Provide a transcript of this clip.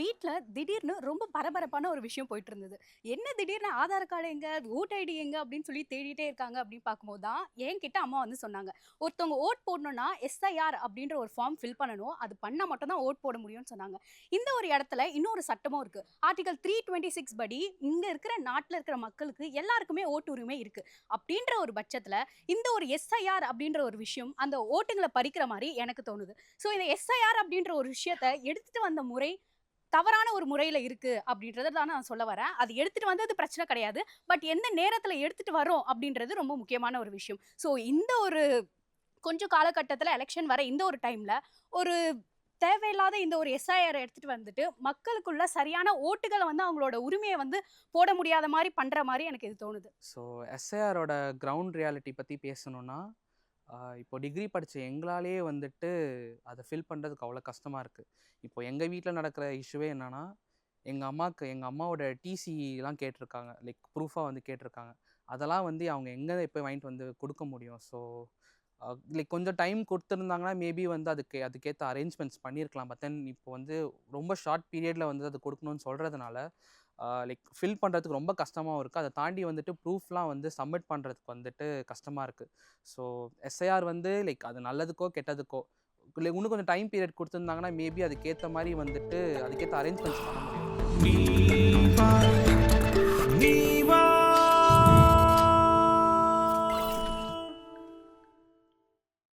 வீட்டில் திடீர்னு ரொம்ப பரபரப்பான ஒரு விஷயம் போயிட்டு இருந்தது என்ன திடீர்னு ஆதார் கார்டு எங்க ஓட் ஐடி எங்க அப்படின்னு சொல்லி தேடிட்டே இருக்காங்க அப்படின்னு பார்க்கும்போது தான் என்கிட்ட அம்மா வந்து சொன்னாங்க. ஒருத்தவங்க ஓட் போடணும்னா எஸ்ஐஆர் அப்படின்ற ஒரு ஃபார்ம் ஃபில் பண்ணணும். அது பண்ணால் மட்டும் தான் ஓட் போட முடியும்னு சொன்னாங்க. இந்த ஒரு இடத்துல இன்னொரு சட்டமும் இருக்கு. ஆர்டிகல் த்ரீ டுவெண்ட்டி சிக்ஸ் படி இங்கே இருக்கிற நாட்டில் இருக்கிற மக்களுக்கு எல்லாருக்குமே ஓட்டு உரிமை இருக்கு. அப்படின்ற ஒரு பட்சத்தில் இந்த ஒரு எஸ்ஐஆர் அப்படின்ற ஒரு விஷயம் அந்த ஓட்டுங்களை பறிக்கிற மாதிரி எனக்கு தோணுது. ஸோ இந்த எஸ்ஐஆர் அப்படின்ற ஒரு விஷயத்தை எடுத்துட்டு வந்த முறை தவறான ஒரு முறையில் இருக்குது அப்படின்றத தான் நான் சொல்ல வரேன். அது எடுத்துகிட்டு வந்தது பிரச்சனை கிடையாது. பட் எந்த நேரத்தில் எடுத்துகிட்டு வரோம் அப்படின்றது ரொம்ப முக்கியமான ஒரு விஷயம். ஸோ இந்த ஒரு கொஞ்சம் காலகட்டத்தில் எலெக்ஷன் வர இந்த ஒரு டைமில் ஒரு தேவையில்லாத இந்த ஒரு எஸ்ஐஆர் எடுத்துகிட்டு வந்துட்டு மக்களுக்குள்ள சரியான ஓட்டுகளை வந்து அவங்களோட உரிமையை வந்து போட முடியாத மாதிரி பண்ணுற மாதிரி எனக்கு இது தோணுது. ஸோ எஸ்ஐஆரோட கிரவுண்ட் ரியாலிட்டி பற்றி பேசணுன்னா இப்போ டிகிரி படித்த எங்களாலே வந்துட்டு அதை ஃபில் பண்ணுறதுக்கு அவ்வளோ கஷ்டமாக இருக்குது இப்போ எங்கள் வீட்டில் நடக்கிற இஷ்யூவே என்னென்னா எங்கள் அம்மாவுக்கு எங்கள் அம்மாவோட டிசிலாம் கேட்டிருக்காங்க. லைக் ப்ரூஃபாக வந்து கேட்டிருக்காங்க. அதெல்லாம் வந்து அவங்க எங்கே இப்போ வாங்கிட்டு வந்து கொடுக்க முடியும்? ஸோ லைக் கொஞ்சம் டைம் கொடுத்துருந்தாங்கன்னா மேபி வந்து அதுக்கு அதுக்கேற்ற அரேஞ்ச்மெண்ட்ஸ் பண்ணியிருக்கலாம் பட் தென் இப்போ வந்து ரொம்ப ஷார்ட் பீரியடில் வந்து அது கொடுக்கணும்னு சொல்கிறதுனால லைக் ஃபில் பண்ணுறதுக்கு ரொம்ப கஷ்டமாகவும் இருக்குது அதை தாண்டி வந்துட்டு ப்ரூஃப்லாம் வந்து சப்மிட் பண்ணுறதுக்கு வந்துட்டு கஷ்டமாக இருக்குது ஸோ எஸ்ஐஆர் வந்து லைக் அது நல்லதுக்கோ கெட்டதுக்கோ இல்லை இன்னும் கொஞ்சம் டைம் பீரியட் கொடுத்துருந்தாங்கன்னா மேபி அதுக்கேற்ற மாதிரி வந்துட்டு அதுக்கேற்ற அரேஞ்ச்மெண்ட்ஸ் பண்ண முடியும்.